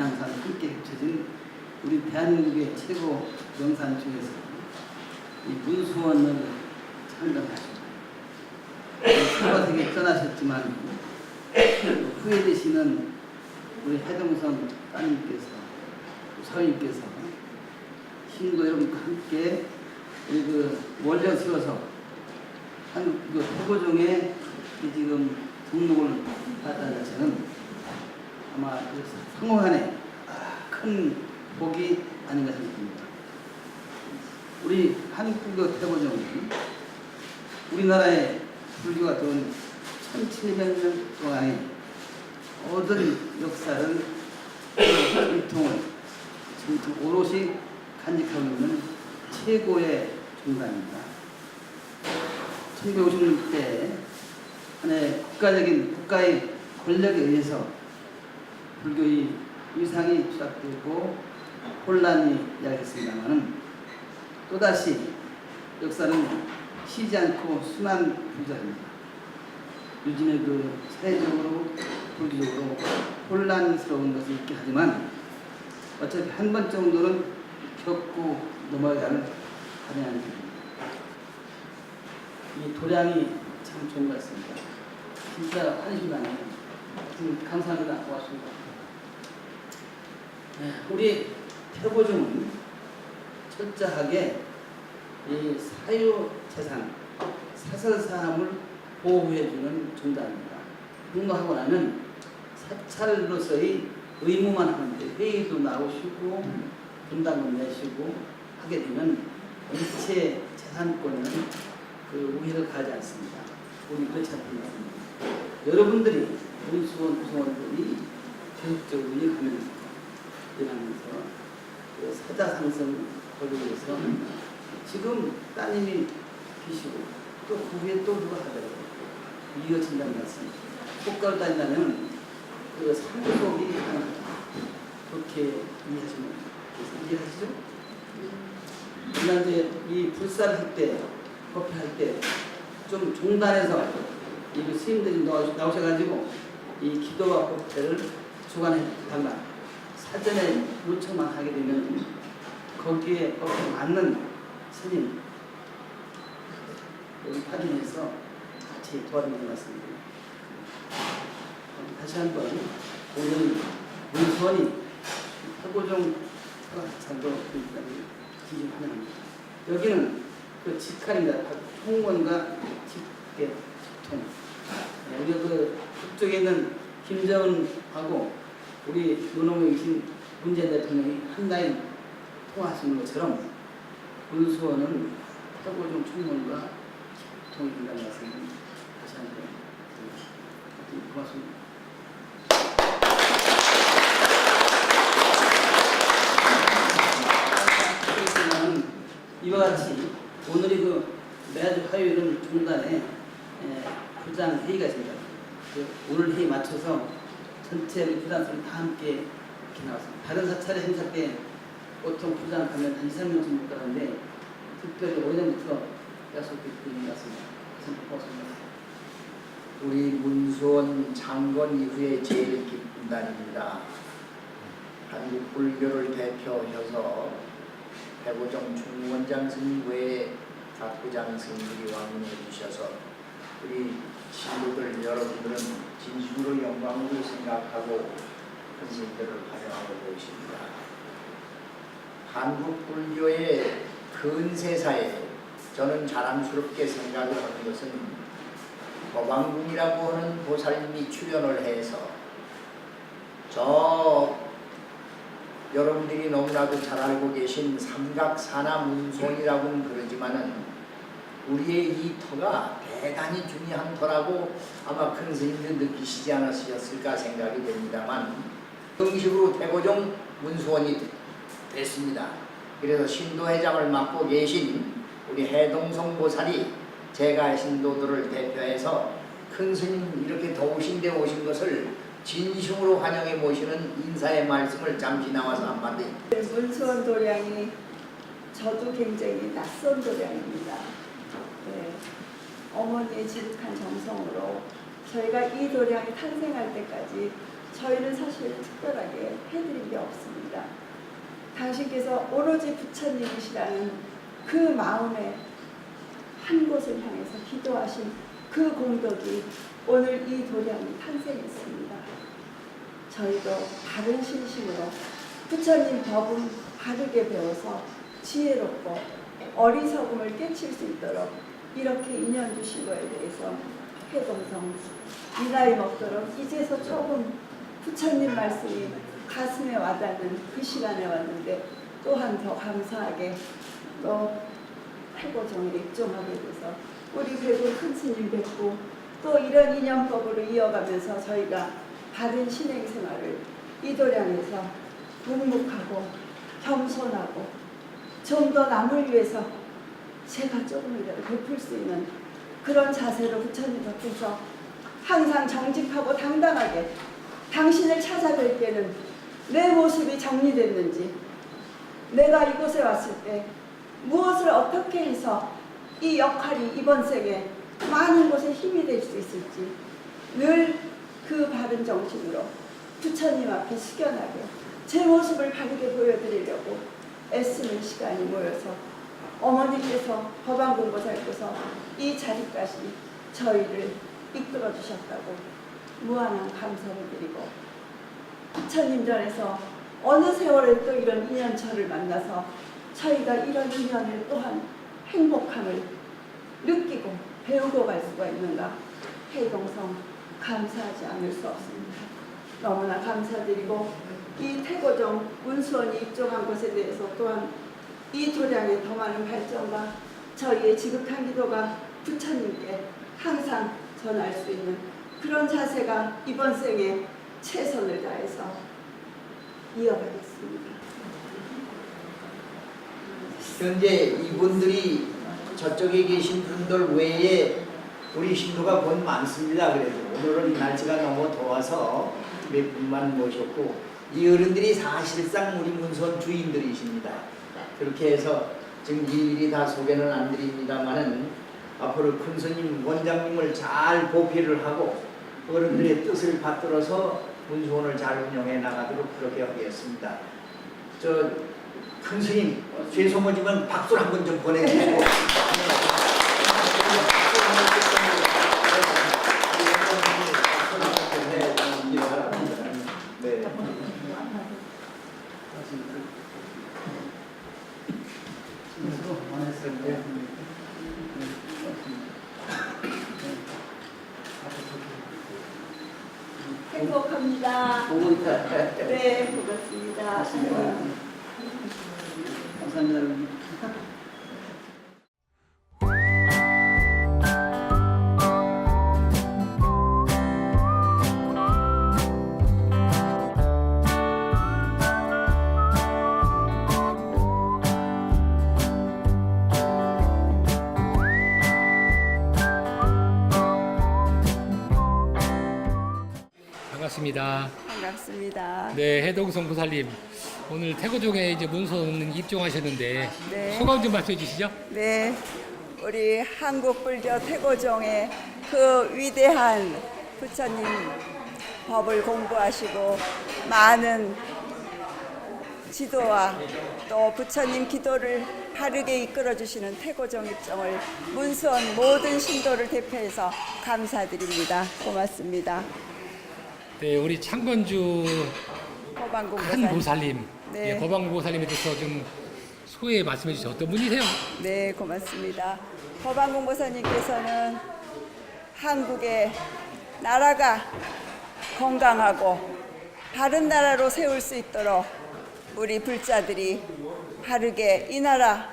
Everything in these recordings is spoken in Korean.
민항산 함께 합쳐진 우리 대한민국의 최고 명산 중에서 이 문수원을 참관하십니다. 서가세계 떠나셨지만 후회되시는 우리 해동선 따님께서 서인께서 신도 여러분과 함께 우리 그 원령 세워서 한국 그이 지금 등록을 자체는 아마 그 상호간에 큰 복이 아닌가 생각합니다. 우리 한국의 태고종은 우리나라의 불교가 돈 1700년 동안의 모든 역사를 전통을 전통 오롯이 간직하고 있는 최고의 종단입니다. 1950년대 한해 국가적인 국가의 권력에 의해서 불교의 위상이 추락되고 혼란이 야기했습니다마는 또다시 역사는 쉬지 않고 순환 부자입니다. 요즘에 그 사회적으로 불교적으로 혼란스러운 것이 있긴 하지만 어차피 한 번 정도는 겪고 넘어가야 할 가능한 일입니다. 이 도량이 참 좋은 것 같습니다. 진짜 나네요. 음, 감사합니다. 고맙습니다. 네, 우리 태고종은 철저하게 이 사유 재산, 사설사함을 보호해주는 종단입니다. 분노하고 나면 사찰로서의 의무만 하는데 회의도 나오시고 분담을 내시고 하게 되면 일체 재산권은 그 우위를 가지 않습니다. 우리 그렇지 않습니다. 여러분들이 문수원 구성원들이 계속적으로 일하면서 일하면서 그 사자상승 거기에서 지금 따님이 계시고 또그 후에 또 누가 하더라고요. 이어진다는 말씀. 효과를 따진다면 그 상속이. 그렇게 이해하시면. 이해하시죠? 그러나 이제 이 불사를 할 때, 법회 할 때 좀 종단에서 이 스님들이 나오셔- 나오셔가지고 이 기도와 법회를 주관해 달라. 사전에 요청만 하게 되면 거기에 법에 맞는 스님 여기 확인해서 같이 도와드리는 말씀입니다. 다시 한번 오늘 문수원이 해고종 사과찬도 기준 환영합니다. 여기는 그 직할입니다. 총무원과 직계 통. 네, 우리 그 북쪽에 있는 김정은하고 우리 노농에 계신 문재인 대통령이 한 라인 통화하시는 것처럼 문수원은 해고종 총무원과 통이 된다는 말씀 다시 한번 드리겠습니다. 고맙습니다. 이와 같이 오늘이 그 매주 화요일은 중간에 에, 부장 회의가 있습니다. 그 오늘 회의 맞춰서 전체 우리 부장들이 다 함께 이렇게 나왔습니다. 다른 사찰의 행사 때 보통 부장 가면 한 2, 3명 정도 가는데 특별히 오전부터. 그래서 고맙습니다. 우리 문수원 창건 이후에 제일 기쁜 날입니다. 한국 불교를 대표해서 백오정 총무원장 스님 외에 각부장 스님들이 왕문해 주셔서 우리 신도들 여러분들은 진심으로 영광으로 생각하고 큰 스님들을 환영하고 계십니다. 한국 불교의 근세사에 저는 자랑스럽게 생각을 하는 것은 법왕궁이라고 하는 보살님이 출연을 해서 저 여러분들이 너무나도 잘 알고 계신 삼각사나 문손이라고는 그러지만은 우리의 이 터가 대단히 중요한 터라고 아마 큰 스님들 느끼시지 않으셨을까 생각이 됩니다만 정식으로 태고종 문수원이 됐습니다. 그래서 신도회장을 맡고 계신 우리 해동성 보살이 제가 신도들을 대표해서 큰 스님 이렇게 더우신 데 오신 것을 진심으로 환영해 모시는 인사의 말씀을 잠시 나와서 한마디 문수원 도량이 저도 굉장히 낯선 도량입니다. 네. 어머니의 지극한 정성으로 저희가 이 도량이 탄생할 때까지 저희는 사실 특별하게 해드린 게 없습니다. 당신께서 오로지 부처님이시라는 그 마음에 한 곳을 향해서 기도하신 그 공덕이 오늘 이 도량이 탄생했습니다. 저희도 바른 신심으로 부처님 법은 바르게 배워서 지혜롭고 어리석음을 깨칠 수 있도록 이렇게 인연 주신 거에 대해서 해동성 이 나이 먹도록 이제서 조금 부처님 말씀이 가슴에 와닿는 그 시간에 왔는데 또한 더 감사하게 또 해고종에 입종하게 돼서 우리 배구 큰 스님 뵙고 또 이런 인연법으로 이어가면서 저희가 바른 신행 생활을 이도량에서 묵묵하고 겸손하고 좀 더 남을 위해서 제가 조금이라도 베풀 수 있는 그런 자세로 부처님 앞에서 항상 정직하고 당당하게 당신을 찾아뵐 때는 내 모습이 정리됐는지 내가 이곳에 왔을 때 무엇을 어떻게 해서 이 역할이 이번 생에 많은 곳에 힘이 될 수 있을지 늘 그 바른 정신으로 부처님 앞에 숙연하게 제 모습을 바르게 보여드리려고 애쓰는 시간이 모여서 어머니께서 법안공보살께서 이 자리까지 저희를 이끌어 주셨다고 무한한 감사를 드리고 부처님 전에서 어느 세월에 또 이런 인연처를 만나서 저희가 이런 인연을 또한 행복함을 느끼고 배우고 갈 수가 있는가 해동성 감사하지 않을 수 없습니다. 너무나 감사드리고 이 태고종 문수원이 입종한 것에 대해서 또한 이 도량의 더 많은 발전과 저희의 지극한 기도가 부처님께 항상 전할 수 있는 그런 자세가 이번 생에 최선을 다해서 이어가겠습니다. 현재 이분들이 저쪽에 계신 분들 외에 우리 신도가 곧 많습니다. 그래도 오늘은 날씨가 너무 더워서 몇 분만 모셨고 이 어른들이 사실상 우리 문선 주인들이십니다. 그렇게 해서 지금 일일이 다 소개는 안 드립니다만은 앞으로 큰 스님 원장님을 잘 보필을 하고 어른들의 뜻을 받들어서 문수원을 잘 운영해 나가도록 그렇게 하겠습니다. 저 큰 스님 죄송하지만 박수를 한번 좀 보내주시고 네. 행복합니다. 보고 있다. 네, 고맙습니다. 감사합니다. 여러분. 반갑습니다. 반갑습니다. 네, 해동성 부살님 오늘 태고종에 이제 문선 입종하셨는데 네. 소감 좀 말씀해 주시죠. 네, 우리 한국 불교 태고종의 그 위대한 부처님 법을 공부하시고 많은 지도와 또 부처님 기도를 바르게 이끌어 주시는 태고종 입종을 문수원 모든 신도를 대표해서 감사드립니다. 고맙습니다. 네, 우리 창건주 고방공 큰 보살님, 네. 예, 거방 보살님에 대해서 좀 소개 말씀해 주시죠. 어떤 분이세요? 네, 고맙습니다. 법안공 보사님께서는 한국의 나라가 건강하고 바른 나라로 세울 수 있도록 우리 불자들이 바르게 이 나라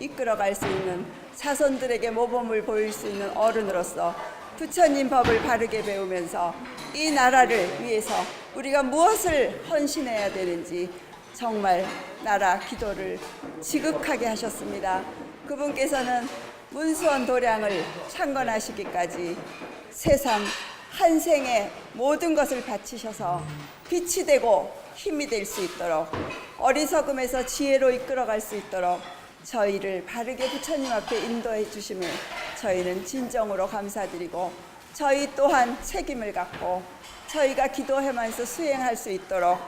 이끌어갈 수 있는 사선들에게 모범을 보일 수 있는 어른으로서 부처님 법을 바르게 배우면서 이 나라를 위해서 우리가 무엇을 헌신해야 되는지 정말 나라 기도를 지극하게 하셨습니다. 그분께서는 문수원 도량을 창건하시기까지 세상 한 생에 모든 것을 바치셔서 빛이 되고 힘이 될 수 있도록 어리석음에서 지혜로 이끌어갈 수 있도록 저희를 바르게 부처님 앞에 인도해 주심을 저희는 진정으로 감사드리고 저희 또한 책임을 갖고 저희가 기도하면서 수행할 수 있도록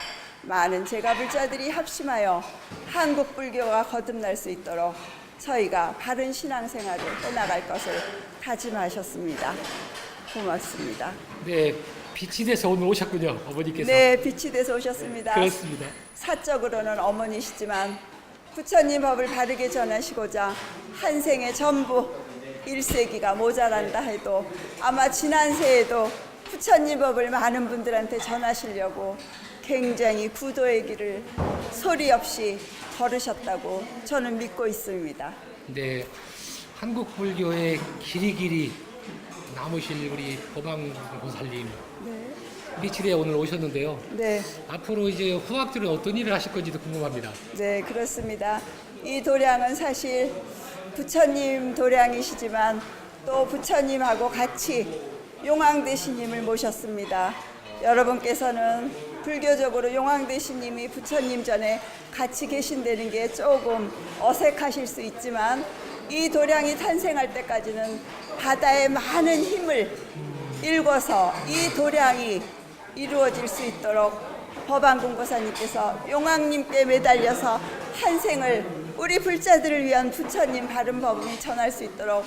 많은 제가 불자들이 합심하여 한국 불교가 거듭날 수 있도록 저희가 바른 신앙생활을 해나갈 것을 다짐하셨습니다. 고맙습니다. 네, 빛이 돼서 오늘 오셨군요, 어머니께서. 네, 빛이 돼서 오셨습니다. 그렇습니다. 사적으로는 어머니시지만 부처님 법을 바르게 전하시고자 한 생에 전부 일세기가 모자란다 해도 아마 지난 새에도 부처님 법을 많은 분들한테 전하시려고 굉장히 구도의 길을 소리 없이 걸으셨다고 저는 믿고 있습니다. 네, 한국 불교의 길이 길이 남으실 우리 거방 보살님 네. 미치대에 오늘 오셨는데요. 네. 앞으로 이제 후학들은 어떤 일을 하실 건지도 궁금합니다. 네, 그렇습니다. 이 도량은 사실 부처님 도량이시지만 또 부처님하고 같이 용왕대시님을 모셨습니다. 여러분께서는 불교적으로 용왕대시님이 부처님 전에 같이 계신다는 게 조금 어색하실 수 있지만 이 도량이 탄생할 때까지는 바다의 많은 힘을 일궈서 이 도량이 이루어질 수 있도록 법안공보사님께서 용왕님께 매달려서 한 생을 우리 불자들을 위한 부처님 바른 법을 전할 수 있도록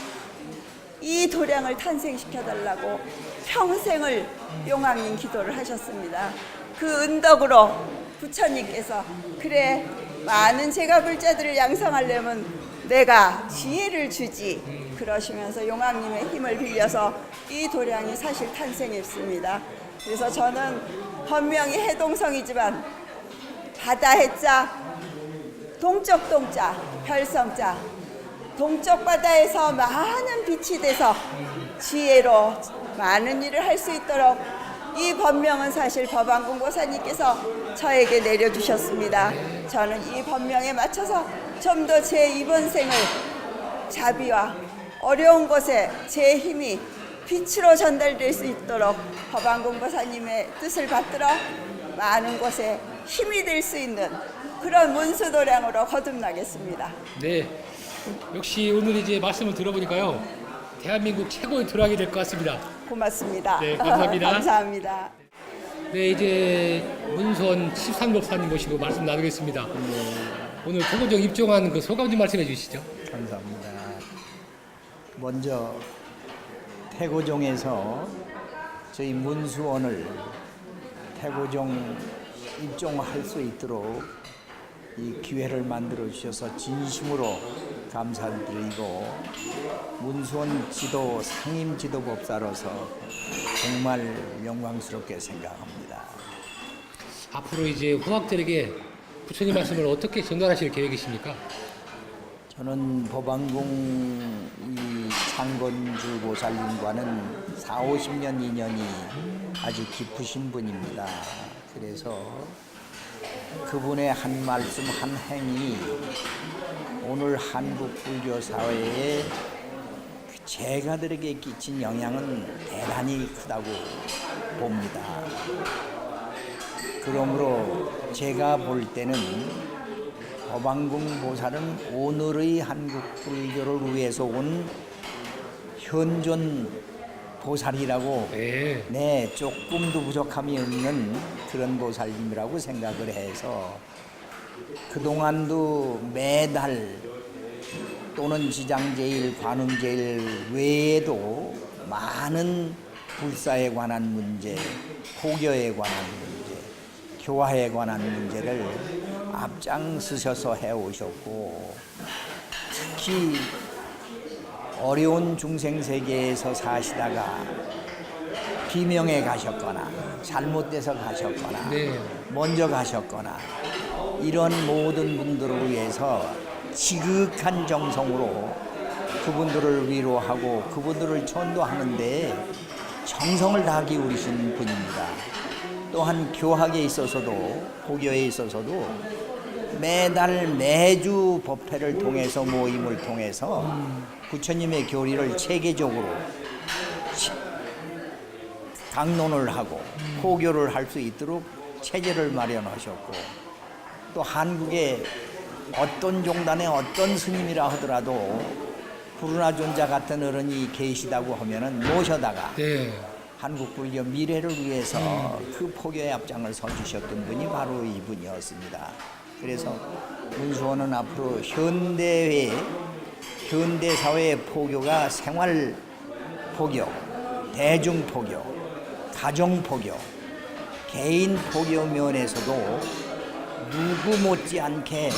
이 도량을 탄생시켜 달라고 평생을 용왕님 기도를 하셨습니다. 그 은덕으로 부처님께서 그래 많은 제가 불자들을 양성하려면 내가 지혜를 주지 그러시면서 용왕님의 힘을 빌려서 이 도량이 사실 탄생했습니다. 그래서 저는本명이 해동성이지만 바다 해자 동쪽 동자 별성자 동쪽 바다에서 많은 빛이 돼서 지혜로 많은 일을 할 수 있도록 이 법명은 사실 법안공 보사님께서 저에게 내려주셨습니다. 저는 이 법명에 맞춰서 좀 더 제 이번 생을 자비와 어려운 곳에 제 힘이 빛으로 전달될 수 있도록 법안공 보사님의 뜻을 받들어 많은 곳에 힘이 될 수 있는 그런 문수도량으로 거듭나겠습니다. 네. 역시 오늘 이제 말씀을 들어보니까요. 대한민국 최고의 도락이 될 것 같습니다. 고맙습니다. 네, 감사합니다. 감사합니다. 네, 이제 문선 13법사님 모시고 말씀 나누겠습니다. 오늘 태고종 입종한 그 소감 좀 말씀해 주시죠. 감사합니다. 먼저 태고종에서 저희 문수원을 태고종 입종할 수 있도록 이 기회를 만들어 주셔서 진심으로 감사드리고 문수원 지도 상임 지도법사로서 정말 영광스럽게 생각합니다. 앞으로 이제 후학들에게 부처님 말씀을 어떻게 전달하실 계획이십니까? 저는 법안궁 이 창건주 보살님과는 4, 50년 인연이 아주 깊으신 분입니다. 그래서 그분의 한 말씀, 한 행이 오늘 한국 불교 사회에 제가들에게 끼친 영향은 대단히 크다고 봅니다. 그러므로 제가 볼 때는 법왕궁 보살은 오늘의 한국 불교를 위해서 온 현존 보살이라고 네. 네 조금도 부족함이 없는 그런 보살님이라고 생각을 해서 그동안도 매달 또는 지장제일, 관음제일 외에도 많은 불사에 관한 문제, 포교에 관한 문제, 교화에 관한 문제를 앞장서셔서 해오셨고 특히 어려운 중생 세계에서 사시다가 비명에 가셨거나 잘못돼서 가셨거나 네. 먼저 가셨거나 이런 모든 분들을 위해서 지극한 정성으로 그분들을 위로하고 그분들을 전도하는데 정성을 다 기울이신 분입니다. 또한 교학에 있어서도 고교에 있어서도 매달 매주 법회를 통해서 모임을 통해서 부처님의 교리를 체계적으로 시- 강론을 하고 포교를 할 수 있도록 체제를 마련하셨고 또 한국에 어떤 종단의 어떤 스님이라 하더라도 부르나존자 같은 어른이 계시다고 하면은 모셔다가 네. 한국 불교 미래를 위해서 그 포교의 앞장을 서주셨던 분이 바로 이분이었습니다. 그래서 문수원은 앞으로 현대회, 현대 사회의 포교가 생활 포교, 대중 포교, 가정 포교, 개인 포교 면에서도 누구 못지않게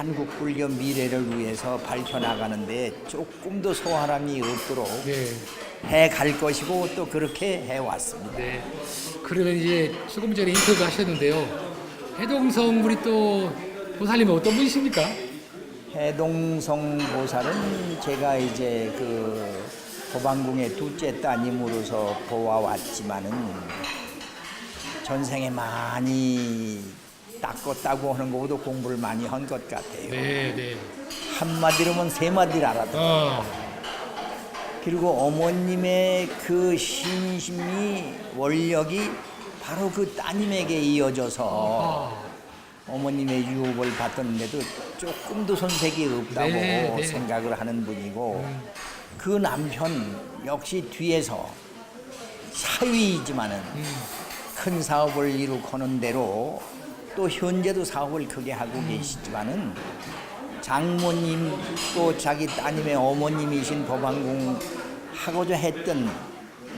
한국 불교 미래를 위해서 밝혀나가는데 조금도 소화람이 없도록 네. 해갈 것이고 또 그렇게 해 왔습니다. 네. 그러면 이제 조금 전에 인터뷰 하셨는데요. 해동성 우리 또 보살님은 어떤 분이십니까? 해동성 보살은 제가 이제 그 호방궁의 둘째 따님으로서 보아왔지만은 전생에 많이 닦고 따고 하는 것보다 공부를 많이 한 것 같아요. 네, 네. 한마디로면 세 마디를 알아듣 아, 그리고 어머님의 그 신심이 원력이 바로 그 따님에게 이어져서 아, 어머님의 유업을 받았는데도 조금도 손색이 없다고 네, 네. 생각을 하는 분이고 그 남편 역시 뒤에서 사위이지만은 큰 사업을 이룩하는 대로 또 현재도 사업을 크게 하고 계시지만은 장모님 또 자기 따님의 어머님이신 법왕궁 하고자 했던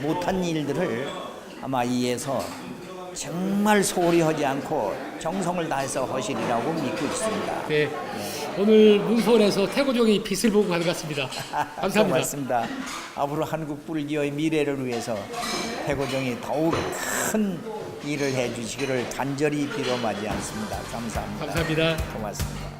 못한 일들을 아마 이에서 정말 소홀히 하지 않고 정성을 다해서 하시리라고 믿고 있습니다. 네. 오늘 문서원에서 태고종의 빛을 보고 가는 것 같습니다. 감사합니다. 고맙습니다. 앞으로 한국 불교의 미래를 위해서 태고종이 더욱 큰 일을 해주시기를 간절히 빌어마지 않습니다. 감사합니다. 감사합니다. 고맙습니다.